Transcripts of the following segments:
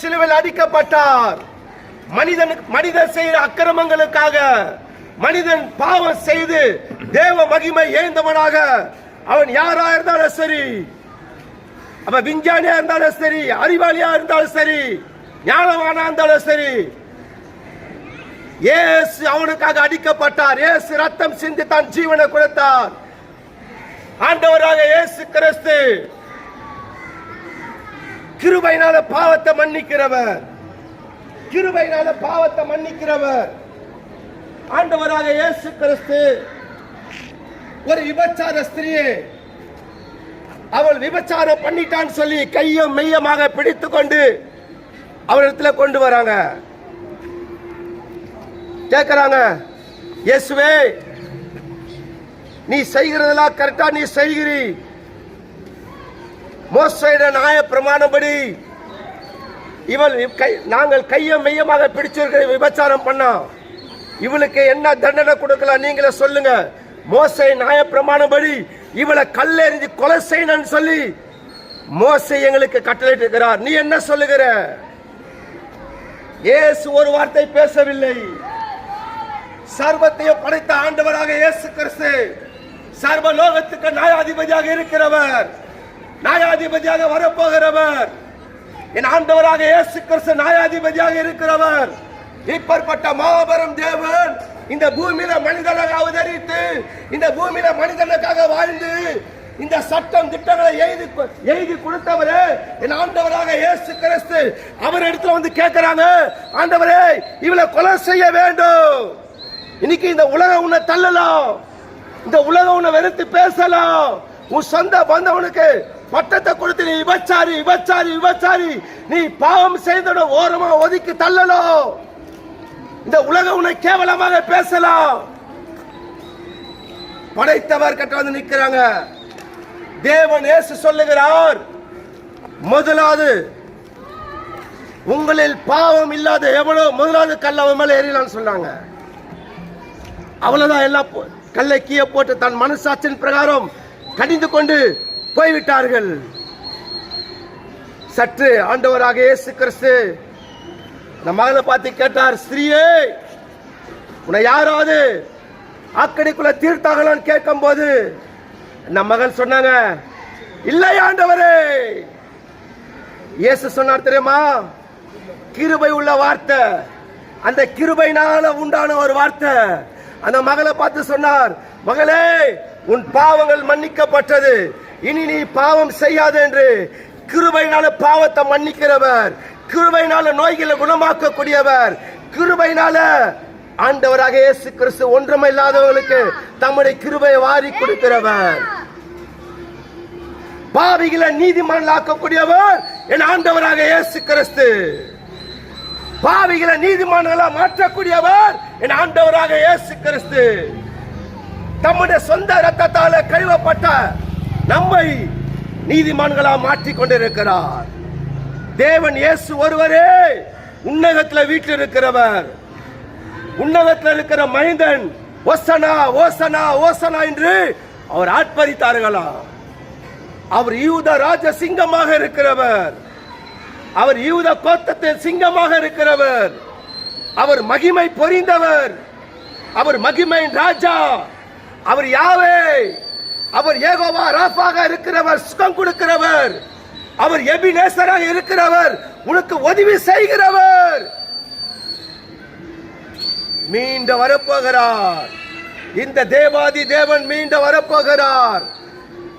சிலுவில் அடிக்கப்பட்டார். மனிதன் மனிதன் செய்கிற அக்கிரமங்களுக்காக மனிதன் பாவம் செய்து தேவ மகிமை ஏந்தவனாக அவன் யாரா இருந்தாலும் சரி அவன் விஞ்ஞானியா இருந்தாலும் சரி அறிவாளியா இருந்தாலும் சரி ஞானவானா இருந்தாலும் சரி ஏசு அவனுக்காக அடிக்கப்பட்டார். ஏசு ரத்தம் சிந்தி தன் ஜீவனை கொடுத்தார். ஆண்டவராக இயேசு கிறிஸ்து கிருபையினால பாவத்தை மன்னிக்கிறவர். கிருபையினால பாவத்தை மன்னிக்கிறவர். ஆண்டவராக இயேசு கிறிஸ்து ஒரு விபச்சார ஸ்திரியை அவள் விபச்சாரம் பண்ணிட்டான்னு சொல்லி கையும் மெய்யமாக பிடித்து கொண்டு அவரிடத்துல கொண்டு வராங்க. கேட்கறாங்க இயேசுவே நீ செய்கிறதெல்லாம் கரெக்டா நீ செய்கிறீ. மோசையிட நாய பிரமாணப்படி இவள் கை நாங்கள் கையை மையமாக பிடிச்சிருக்கிற விபச்சாரம் பண்ணோம் இவளுக்கு என்ன தண்டனை கொடுக்கலாம் நீங்களே சொல்லுங்க. மோசை நாய பிரமாணப்படி இவளை கல்லெறிஞ்சு கொலை செய்யணும்னு சொல்லி மோசை எங்களுக்கு கட்டளையிட்டு இருக்கிறார் நீ என்ன சொல்லுகிற? இயேசு ஒரு வார்த்தை பேசவில்லை. சர்வத்தையும் படைத்த ஆண்டவராக இயேசு கிறிஸ்து சர்வ லோகத்துக்கு நியாயாதிபதியாக இருக்கிறவர். நியாயாதிபதியாக வரப்போகிறவர். என் ஆண்டவராக இயேசு கிறிஸ்து நியாயாதிபதியாக இருக்கிறவர். இப்பேற்பட்ட மாபெரும் தேவன் இந்த பூமியில மனிதனாக அவதரித்து இந்த பூமியில மனிதனுக்காக வாழ்ந்து இந்த சட்டம் திட்டங்களை எழுதி எழுதி கொடுத்தவரே என் ஆண்டவராக இயேசு கிறிஸ்து அவர் இடத்துல வந்து கேட்கிறாங்க ஆண்டவரே இவளை கொலை செய்ய வேண்டும். இன்னைக்கு இந்த உலகம் உன்னை தள்ளலாம். இந்த உலகம் உன்னை வெறுத்து பேசலாம். உன் சொந்த வந்தவனுக்கு பட்டத்தை கொடுத்து நீ விபச்சாரி விபச்சாரி விபச்சாரி. நீ பாவம் செய்தோட ஓரமா ஒதுக்கி தள்ளலோ இந்த உலகம் உன்னை கேவலமாக பேசலாம். படைத்தவர் கட்ட வந்து நிற்கிறாங்க தேவன் ஏசு சொல்லுகிறார் முதலாவது உங்களில் பாவம் இல்லாத எவ்வளவு முதலாவது கல்ல அவன் மேல எறியலாம்னு சொன்னாங்க. அவ்வளவுதான் எல்லாம் கல்லை கீழே போட்டு தன் மனசாட்சியின் பிரகாரம் கடிந்து கொண்டு போய்விட்டார்கள். சற்று ஆண்டவராக இயேசு கிறிஸ்து இந்த மகளை பார்த்து கேட்டார் ஸ்ரீயே உன்னை யாராவது ஆக்கடிக்குள்ள தீர்த்தாங்களான்னு கேட்கும் போது நம் மகள் சொன்னாங்க இல்லை ஆண்டவரே. இயேசு சொன்னார் தெரியுமா? கிருபை உள்ள வார்த்தை. அந்த கிருபைனால உண்டான ஒரு வார்த்தை. அந்த மகளை பார்த்து சொன்னார் மகளே உன் பாவங்கள் மன்னிக்கப்பட்டது. இனி நீ பாவம் செய்யாது என்று கிருபையினால பாவத்தை மன்னிக்கிறவர். கிருபையினால நோய்களை குணமாக்கக்கூடியவர். கிருபையினால ஆண்டவராக இயேசு கிறிஸ்து ஒன்றுமில்லாதவர்களுக்கு தம்முடைய கிருபையை வாரி கொடுக்கிறவர். பாவிகளை நீதிமான்களாக்கக்கூடியவர் என் ஆண்டவராக இயேசு கிறிஸ்து பாவிகளை நீதிமன்றங்களா மாற்றக்கூடியவர் என் ஆண்டவராக இயேசு கிறிஸ்து தம்முடைய சொந்த ரத்தத்தால கழுவப்பட்ட நம்மை நீதிமான்களா மாற்றிக் கொண்டிருக்கிறார் தேவன் இயேசு ஒருவரே உன்னதத்துல வீட்டில் இருக்கிறவர். உன்னதத்தில் இருக்கிற மைந்தன் ஓசனா ஓசனா ஓசனா என்று அவர் ஆட்பரித்தார்களாம் அவர் யூத ராஜ சிங்கமாக இருக்கிறவர். அவர் யூத கோத்தத்தின் சிங்கமாக இருக்கிறவர். அவர் மகிமை பொறிந்தவர் அவர் மகிமையின் ராஜா. அவர் யாவே? அவர் ஏகோவா ராஃபாக இருக்கிறவர் சுகம் கொடுக்கிறவர். அவர் எபினேசராக இருக்கிறவர் உனக்கு உதவி செய்கிறவர். மீண்டு வரப்போகிறார். இந்த தேவாதி தேவன் மீண்ட வரப்போகிறார்.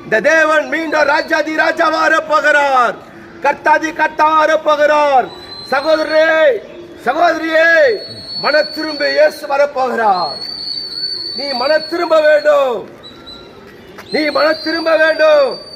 இந்த தேவன் மீண்டும் ராஜாதி ராஜாவா வரப்போகிறார். கர்த்தாதி கர்த்தா வரப்போகிறார். சகோதரே சகோதரியே மன திரும்ப இயேசு வரப்போகிறார். நீ மன திரும்ப வேண்டும். நீ மன திரும்ப வேண்டும்.